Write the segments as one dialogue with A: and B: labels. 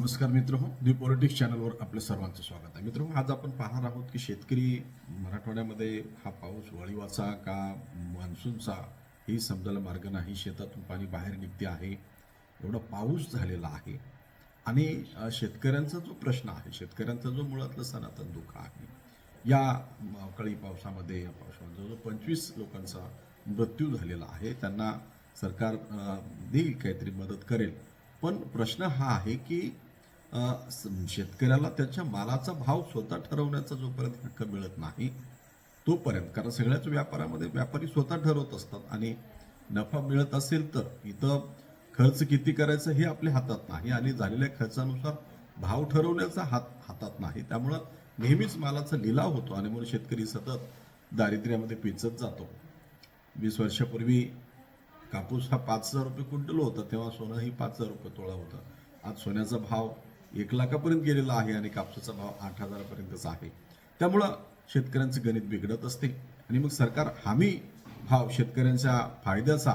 A: नमस्कार मित्र हो दी पॉलिटिक्स चॅनलवर आपल्या सर्वांचं स्वागत आहे. मित्र आज आपण पाहणार आहोत की शेतकरी मराठवाड्यामध्ये हा पाऊस वळीवाचा का मान्सूनचा ही समजायला मार्ग नाही. शेतातून पाणी बाहेर निघते आहे. एवढा पाऊस झालेला आहे. आणि शेतकऱ्यांचा जो प्रश्न आहे शेतकऱ्यांचा जो मुळातलं सनातन दुःख आहे या अवकाळी पावसामध्ये या पावसामध्ये जो पंचवीस लोकांचा मृत्यू झालेला आहे. त्यांना सरकार देईल काहीतरी मदत करेल. पण प्रश्न हा आहे की शेतकऱ्याला त्याच्या मालाचा भाव स्वतः ठरवण्याचा जोपर्यंत हक्क मिळत नाही तोपर्यंत कारण सगळ्याच व्यापारामध्ये व्यापारी स्वतः ठरवत असतात आणि नफा मिळत असेल तर इथं खर्च किती करायचं हे आपल्या हातात नाही आणि झालेल्या खर्चानुसार भाव ठरवण्याचा हात हातात नाही. त्यामुळं नेहमीच मालाचा लिलाव होतो आणि म्हणून शेतकरी सतत दारिद्र्यामध्ये पिचत जातो. वीस वर्षापूर्वी कापूस हा पाच हजार रुपये क्विंटल होता तेव्हा सोनं ही पाच हजार रुपये तोळा होता. आज सोन्याचा भाव एक लाखापर्यंत गेलेला आहे आणि कापसाचा भाव आठ हजारापर्यंतच आहे. त्यामुळं शेतकऱ्यांचं गणित बिघडत असते. आणि मग सरकार हमी भाव शेतकऱ्यांच्या फायद्याचा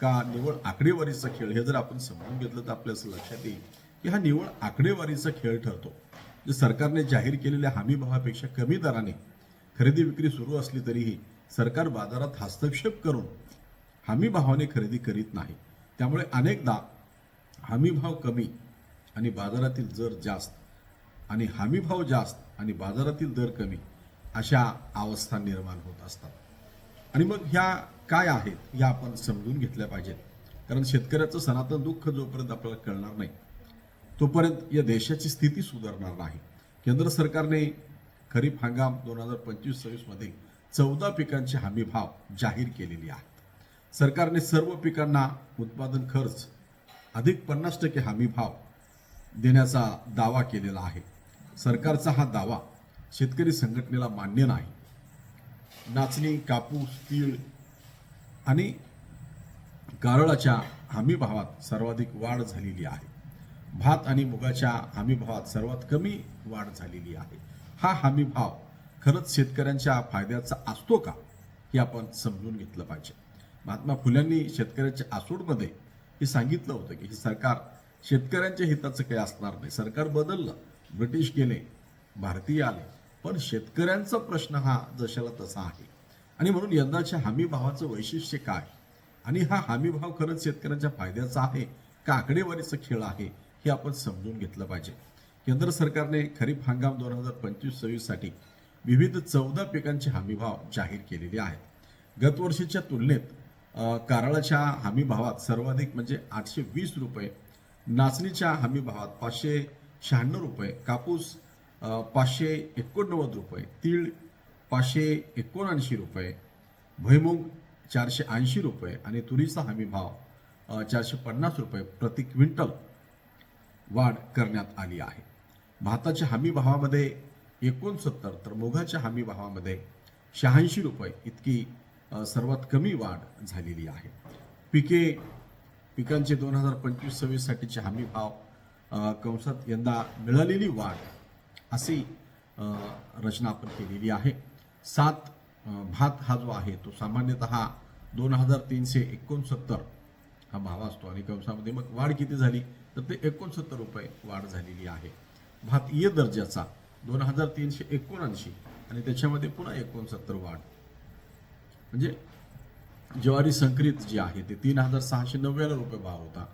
A: का निवळ आकडेवारीचा खेळ हे जर आपण समजून घेतलं तर आपल्या असं लक्षात येईल की हा निवळ आकडेवारीचा खेळ ठरतो. जे सरकारने जाहीर केलेल्या हमी भावापेक्षा कमी दराने खरेदी विक्री सुरू असली तरीही सरकार बाजारात हस्तक्षेप करून हमी भावाने खरेदी करीत नाही. त्यामुळे अनेकदा हमी भाव कमी आणि बाजारातील दर जास्त आणि हमीभाव जास्त आणि बाजारातील दर कमी अशा अवस्था निर्माण होत असतात. आणि मग ह्या काय आहेत या आपण समजून घेतल्या पाहिजेत. कारण शेतकऱ्याचं सनातन दुःख जोपर्यंत आपल्याला कळणार नाही तोपर्यंत या देशाची स्थिती सुधारणार नाही. केंद्र सरकारने खरीप हंगाम दोन हजार पंचवीस सव्वीसमध्ये चौदा पिकांचे हमी भाव जाहीर केलेले आहेत. सरकारने सर्व पिकांना उत्पादन खर्च अधिक पन्नास टक्के हमी भाव देण्याचा दावा केलेला आहे. सरकारचा हा दावा शेतकरी संघटनेला मान्य नाही. नाचणी कापूस तीळ आणि गारळाच्या हमीभावात सर्वाधिक वाढ झालेली आहे. भात आणि मुगाच्या हमीभावात सर्वात कमी वाढ झालेली आहे. हा हमीभाव खरंच शेतकऱ्यांच्या फायद्याचा असतो का हे आपण समजून घेतलं पाहिजे. महात्मा फुल्यांनी शेतकऱ्याच्या आसूडमध्ये हे सांगितलं होतं की हे सरकार शेतकऱ्यांच्या हिताचं काही असणार नाही. सरकार बदललं ब्रिटिश गेले भारतीय आले पण शेतकऱ्यांचा प्रश्न हा जशाला तसा आहे. आणि म्हणून यंदाच्या हमी भावाचं वैशिष्ट्य काय? आणि हा हमी भाव खरंच शेतकऱ्यांच्या फायद्याचा आहे का आकडेवारीचा खेळ आहे हे आपण समजून घेतलं पाहिजे. केंद्र सरकारने खरीप हंगाम दोन हजार पंचवीस सव्वीससाठी विविध चौदा पिकांचे हमीभाव जाहीर केलेले आहेत. गतवर्षीच्या तुलनेत कारळाच्या हमीभावात सर्वाधिक म्हणजे आठशे वीस रुपये नाचणीच्या हमीभावात पाचशे शहाण्णव रुपये कापूस पाचशे एकोणनव्वद रुपये तीळ पाचशे एकोणऐंशी रुपये भुईमुग चारशे ऐंशी रुपये आणि तुरीचा हमीभाव चारशे पन्नास रुपये प्रति क्विंटल वाढ करण्यात आली आहे. भाताच्या हमी भावामध्ये एकोणसत्तर तर मुगाच्या हमी भावामध्ये शहाऐंशी रुपये इतकी सर्वात कमी वाढ झालेली आहे. पिके पिकांचे दोन हजार पंचवीस सव्वीससाठीचे हमी भाव कंसात यंदा मिळालेली वाढ अशी रचना आपण केलेली आहे. सात भात हा जो आहे तो सामान्यतः दोन हजार तीनशे एकोणसत्तर हा भाव असतो आणि कंसामध्ये मग वाढ किती झाली? तर ते एकोणसत्तर रुपये वाढ झालेली आहे. भात ये दर्जाचा दोन हजार तीनशे एकोणऐंशी आणि त्याच्यामध्ये पुन्हा एकोणसत्तर वाढ. म्हणजे ज्वारी संकरित जी आहे ते तीन हजार सहाशे नव्याण्णव रुपये भाव होता.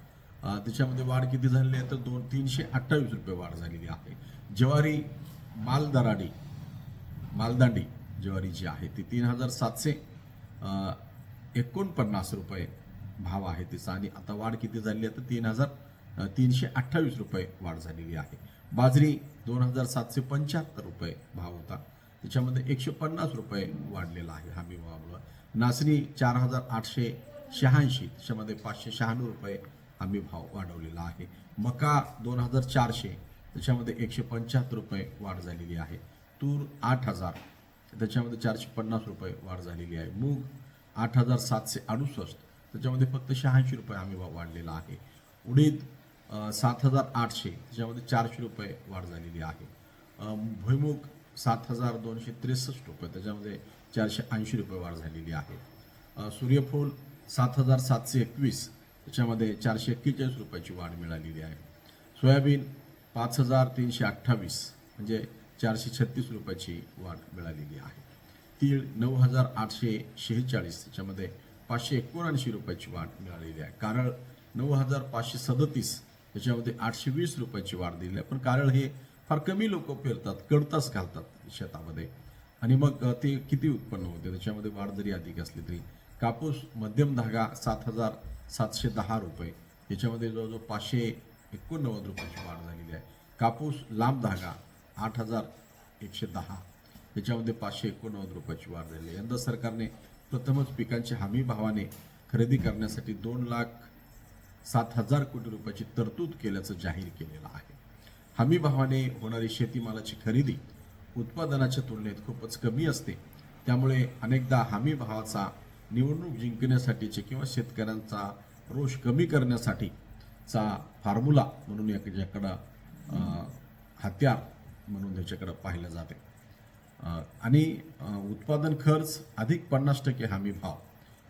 A: त्याच्यामध्ये वाढ किती झालेली आहे? तर दोन तीनशे अठ्ठावीस रुपये वाढ झालेली आहे. ज्वारी मालदराडी मालदांडी ज्वारी जी आहे ती तीन हजार सातशे एकोणपन्नास रुपये भाव आहे तिचा. आणि आता वाढ किती झाली आहे? तर तीन हजार तीनशे अठ्ठावीस रुपये वाढ झालेली आहे. बाजरी दोन हजार सातशे पंच्याहत्तर रुपये भाव होता. त्याच्यामध्ये एकशे पन्नास रुपये वाढलेला आहे हमी भावामुळं. नाचणी चार हजार आठशे शहाऐंशी त्याच्यामध्ये पाचशे शहाण्णव रुपये आम्ही भाव वाढवलेला आहे. मका दोन हजार चारशे त्याच्यामध्ये एकशे पंच्याहत्तर रुपये वाढ झालेली आहे. तूर आठ हजार त्याच्यामध्ये चारशे पन्नास रुपये वाढ झालेली आहे. मूग आठ हजार सातशे अडुसष्ट त्याच्यामध्ये फक्त शहाऐंशी रुपये आम्ही भाव वाढलेला आहे. उडीद सात हजार आठशे त्याच्यामध्ये चारशे रुपये वाढ झालेली आहे. भुईमुग सात हजार दोनशे त्रेसष्ट रुपये त्याच्यामध्ये चारशे ऐंशी रुपये वाढ झालेली आहे. सूर्यफूल सात हजार सातशे एकवीस त्याच्यामध्ये चारशे एक्केचाळीस रुपयाची वाढ मिळालेली आहे. सोयाबीन पाच हजार तीनशे अठ्ठावीस म्हणजे चारशे छत्तीस रुपयाची वाढ मिळालेली आहे. तीळ नऊ हजार आठशे शेहेचाळीस त्याच्यामध्ये पाचशे एकोणऐंशी रुपयाची वाढ मिळालेली आहे. कारळ नऊ हजार पाचशे सदतीस त्याच्यामध्ये आठशे वीस रुपयाची वाढ दिली आहे. पण कारळ हे फार कमी लोक पेरतात कडताच घालतात शेतामध्ये. आणि मग ते किती उत्पन्न होते? त्याच्यामध्ये वाढ जरी अधिक असली तरी. कापूस मध्यम धागा सात हजार सातशे दहा रुपये. याच्यामध्ये जवळजवळ पाचशे एकोणनव्वद रुपयाची वाढ झालेली आहे. कापूस लांब धागा आठ हजार एकशे दहा. याच्यामध्ये पाचशे एकोणनव्वद रुपयाची वाढ झाली आहे. यंदा सरकारने प्रथमच पिकांची हमी भावाने खरेदी करण्यासाठी दोन लाख सात हजार कोटी रुपयाची तरतूद केल्याचं जाहीर केलेलं आहे. हमी भावाने होणारी शेतीमालाची खरेदी उत्पादनाच्या तुलनेत खूपच कमी असते. त्यामुळे अनेकदा हमी भावाचा निवडणूक जिंकण्यासाठीचे किंवा शेतकऱ्यांचा रोष कमी करण्यासाठीचा फॉर्म्युला म्हणून याच्याकडं हत्यार म्हणून त्याच्याकडं पाहिलं जाते. आणि उत्पादन खर्च अधिक पन्नास टक्के हमी भाव.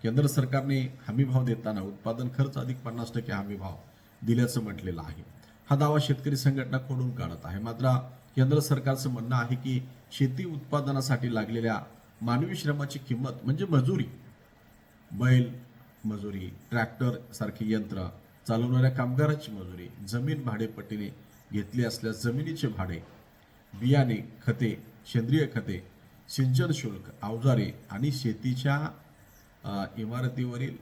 A: केंद्र सरकारने हमी भाव देताना उत्पादन खर्च अधिक पन्नास टक्के हमी भाव दिल्याचं म्हटलेलं आहे. हा दावा शेतकरी संघटना खोडून काढत आहे. मात्र केंद्र सरकारचं म्हणणं आहे की शेती उत्पादनासाठी लागलेल्या मानवी श्रमाची किंमत म्हणजे मजुरी बैल मजुरी ट्रॅक्टर सारखी यंत्र चालवणाऱ्या कामगाराची मजुरी जमीन भाडेपट्टीने घेतली असल्यास जमिनीचे भाडे बियाणे खते सेंद्रिय खते सिंचन शुल्क अवजारे आणि शेतीच्या इमारतीवरील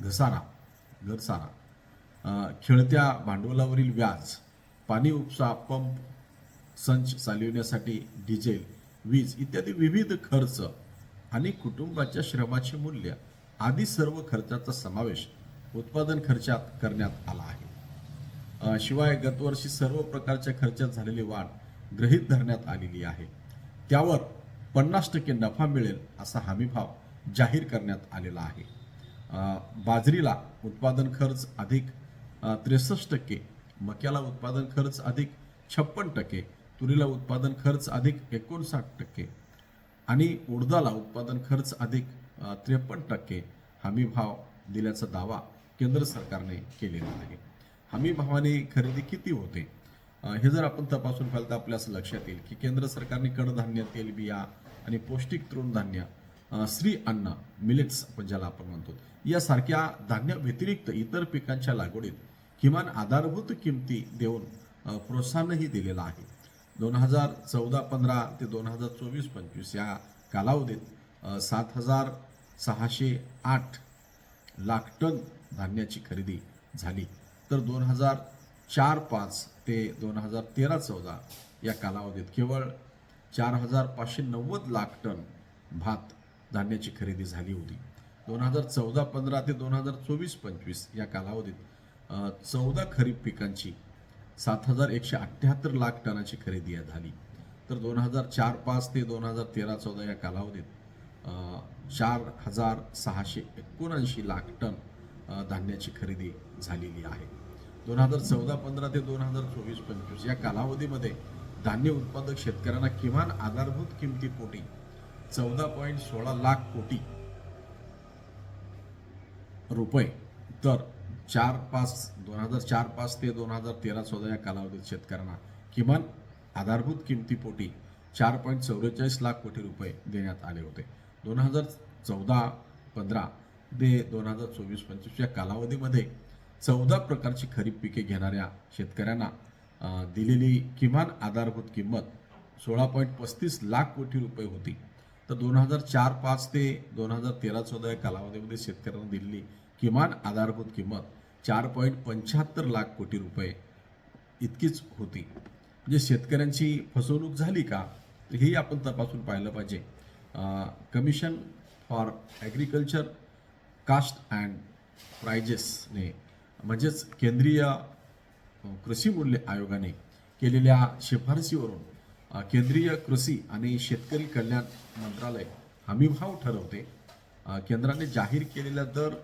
A: घसारा घरसारा खेळत्या भांडवलावरील व्याज पाणी उपसा पंप संच चालविण्यासाठी डिझेल वीज इत्यादी विविध खर्च आणि कुटुंबाच्या श्रमाचे मूल्य आदी सर्व खर्चाचा समावेश उत्पादन खर्चात करण्यात आला आहे. शिवाय गतवर्षी सर्व प्रकारच्या खर्चात झालेली वाढ गृहीत धरण्यात आलेली आहे. त्यावर पन्नास टक्के नफा मिळेल असा हमीभाव जाहीर करण्यात आलेला आहे. बाजरीला उत्पादन खर्च अधिक त्रेसष्ट टक्के मक्याला उत्पादन खर्च अधिक छप्पन टक्के तुरीला उत्पादन खर्च अधिक एकोणसाठ टक्के आणि उडदाला उत्पादन खर्च अधिक त्रेपन्न टक्के. हमी भाव दिल्याचा दावा केंद्र सरकारने केलेला आहे. हमी भावाने खरेदी किती होते? हे जर आपण तपासून पाहिलं तर आपल्या असं लक्षात येईल की केंद्र सरकारने कडधान्य तेलबिया आणि पौष्टिक तृणधान्य श्री अन्न मिलेट्स आपण ज्याला आपण म्हणतो यासारख्या धान्या व्यतिरिक्त इतर पिकांच्या लागवडीत किमान आधारभूत किमती देऊन प्रोत्साहनही दिलेलं आहे. दोन हजार चौदा पंधरा ते दोन हजार चोवीस पंचवीस या कालावधीत सात हजार सहाशे आठ लाख टन धान्याची खरेदी झाली. तर दोन हजार चार पाच ते दोन हजार तेरा चौदा या कालावधीत केवळ चार हजार पाचशे नव्वद लाख टन भात धान्याची खरेदी झाली होती. दोन हजार चौदा पंधरा ते दोन हजार चोवीस पंचवीस या कालावधीत चौदा खरीप पिकांची सात हजार एकशे अठ्ठ्याहत्तर लाख टनाची खरेदी झाली. तर दोन हजार चार पाच ते दोन हजार तेरा चौदा या कालावधीत चार हजार सहाशे एकोणऐंशी लाख टन धान्याची खरेदी झालेली आहे. दोन हजार चौदा पंधरा ते दोन हजार चोवीस पंचवीस या कालावधीमध्ये धान्य उत्पादक शेतकऱ्यांना किमान आधारभूत किमतीपोटी चौदा पॉईंट सोळा लाख कोटी रुपये तर चार पाच दोन हजार चार पाच ते दोन हजार तेरा चौदा या कालावधीत शेतकऱ्यांना किमान आधारभूत किमतीपोटी चार पॉईंट चौवेचाळीस लाख कोटी रुपये देण्यात आले होते. दोन हजार चौदा पंधरा ते दोन हजार चोवीस पंचवीस या कालावधीमध्ये चौदा प्रकारची खरीप पिके घेणाऱ्या शेतकऱ्यांना दिलेली किमान आधारभूत किंमत सोळा पॉईंट पस्तीस लाख कोटी रुपये होती. तर दोन हजार चार पाच ते दोन हजार तेरा चौदा या कालावधीमध्ये शेतकऱ्यांना दिलेली किमान आधारभूत किंमत चार पॉईंट पंच्याहत्तर लाख कोटी रुपये इतकीच होती. म्हणजे शेतकऱ्यांची फसवणूक झाली का? हेही आपण तपासून पाहिलं पाहिजे. Commission for agriculture cost and प्रायजेसने म्हणजेच केंद्रीय कृषी मूल्य आयोगाने केलेल्या शिफारसीवरून केंद्रीय कृषी आणि शेतकरी कल्याण मंत्रालय हमीभाव ठरवते. केंद्राने जाहीर केलेला दर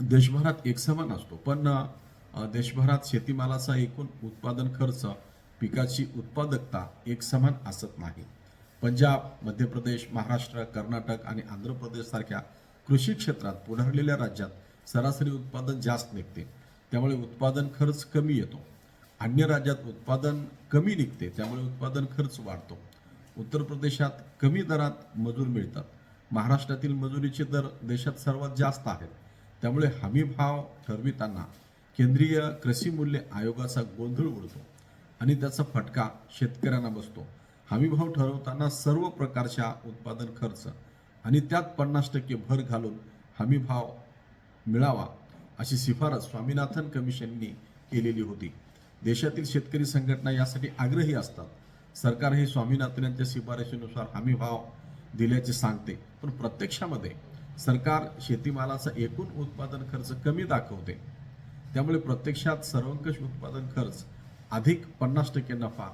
A: देशभरात एकसमान असतो. पण देशभरात शेतीमालाचा एकूण उत्पादन खर्च पिकाची उत्पादकता एकसमान असत नाही. पंजाब मध्य प्रदेश महाराष्ट्र कर्नाटक आणि आंध्र प्रदेश सारख्या कृषी क्षेत्रात पुढारलेल्या राज्यात सरासरी उत्पादन जास्त निघते. त्यामुळे उत्पादन खर्च कमी येतो. अन्य राज्यात उत्पादन कमी निघते त्यामुळे उत्पादन खर्च वाढतो. उत्तर प्रदेशात कमी दरात मजूर मिळतात. महाराष्ट्रातील मजुरीचे दर देशात सर्वात जास्त आहेत. त्यामुळे हमी भाव ठरविताना केंद्रीय कृषी मूल्य आयोगाचा गोंधळ उडतो आणि त्याचा फटका शेतकऱ्यांना बसतो. हमी भाव ठरवताना सर्व प्रकारच्या उत्पादन खर्च आणि त्यात पन्नास टक्के भर घालून हमी भाव मिळावा अशी शिफारस स्वामीनाथन कमिशननी केलेली होती. देशातील शेतकरी संघटना यासाठी आग्रही असतात. सरकार हे स्वामीनाथन यांच्या शिफारशीनुसार हमी भाव दिल्याचे सांगते. पण प्रत्यक्षामध्ये सरकार शेतीमालाचा एकूण उत्पादन खर्च कमी दाखवते. त्यामुळे प्रत्यक्षात सर्वंकष उत्पादन खर्च अधिक पन्नास टक्के नफा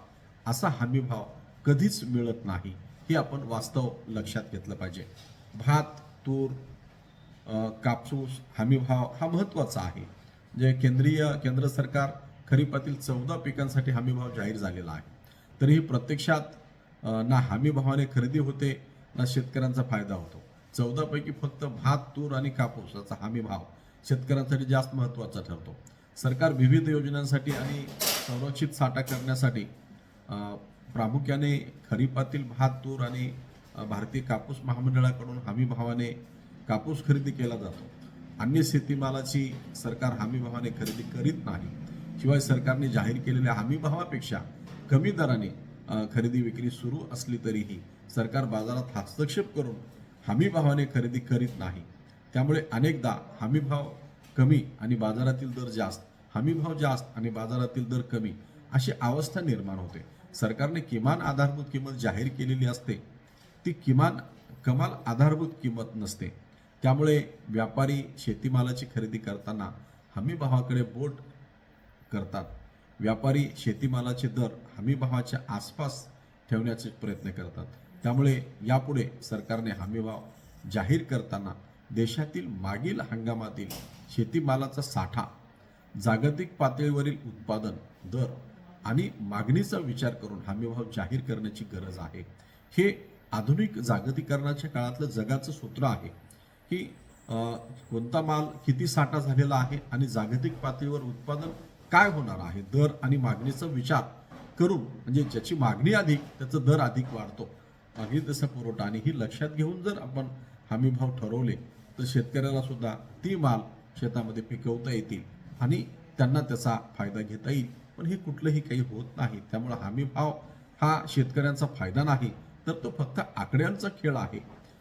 A: असा हमीभाव कधीच मिळत नाही हे आपण वास्तव लक्षात घेतलं पाहिजे. भात तूर कापूस हमीभाव हा महत्त्वाचा आहे. जे केंद्रीय केंद्र सरकार खरीपातील चौदा पिकांसाठी हमीभाव जाहीर झालेला आहे. तरीही प्रत्यक्षात ना हमीभावाने खरेदी होते शेतकऱ्यांचा फायदा होतो. चौदापैकी फक्त भात तूर आणि कापूस याचा हमी भाव शेतकऱ्यांसाठी जास्त महत्त्वाचा ठरतो. सरकार विविध योजनांसाठी आणि संरक्षित साठा करण्यासाठी प्रामुख्याने खरीपातील भात तूर आणि भारतीय कापूस महामंडळाकडून हमी भावाने कापूस खरेदी केला जातो. अन्य शेतीमालाची सरकार हमी भावाने खरेदी करीत नाही. शिवाय सरकारने जाहीर केलेल्या हमी भावापेक्षा कमी दराने खरेदी विक्री सुरू असली तरीही सरकार बाजारात हस्तक्षेप करून हमीभावाने खरेदी करीत नाही. त्यामुळे अनेकदा हमीभाव कमी आणि बाजारातील दर जास्त हमीभाव जास्त आणि बाजारातील दर कमी अशी अवस्था निर्माण होते. सरकारने किमान आधारभूत किंमत जाहीर केलेली असते ती किमान कमाल आधारभूत किंमत नसते. त्यामुळे व्यापारी शेतीमालाची खरेदी करताना हमीभावाकडे बोट करतात. व्यापारी शेतीमालाचे दर हमीभावाच्या आसपास ठेवण्याचे प्रयत्न करतात. त्यामुळे यापुढे सरकारने हमीभाव जाहीर करताना देशातील मागील हंगामातील शेतीमालाचा साठा जागतिक पातळीवरील उत्पादन दर आणि मागणीचा विचार करून हमीभाव जाहीर करण्याची गरज आहे. हे आधुनिक जागतिकरणाच्या काळातलं जगाचं सूत्र आहे की कोणता माल किती साठा झालेला आहे आणि जागतिक पातळीवर उत्पादन काय होणार आहे? दर आणि मागणीचा विचार करून म्हणजे ज्याची मागणी अधिक त्याचा दर अधिक वाढतो. मागील तसा पुरवठा. आणि ही लक्षात घेऊन जर आपण हमी भाव ठरवले तर शेतकऱ्याला सुद्धा ती माल शेतामध्ये पिकवता येतील आणि त्यांना त्याचा फायदा घेता येईल. पण हे कुठलंही काही होत नाही. त्यामुळे हमी भाव हा शेतकऱ्यांचा फायदा नाही तर तो फक्त आकड्यांचा खेळ आहे.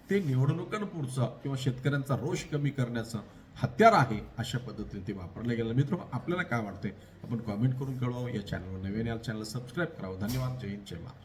A: ते निवडणुकांपुढचं किंवा शेतकऱ्यांचा रोष कमी करण्याचं हत्यार आहे अशा पद्धतीने ते वापरलं गेलं. मित्र आपल्याला काय वाटतंय? आपण कॉमेंट करून कळवावं. या चॅनलवर नवीन या चॅनल सबस्क्राईब करावं. धन्यवाद. जय हिंद जय महाराष्ट्र.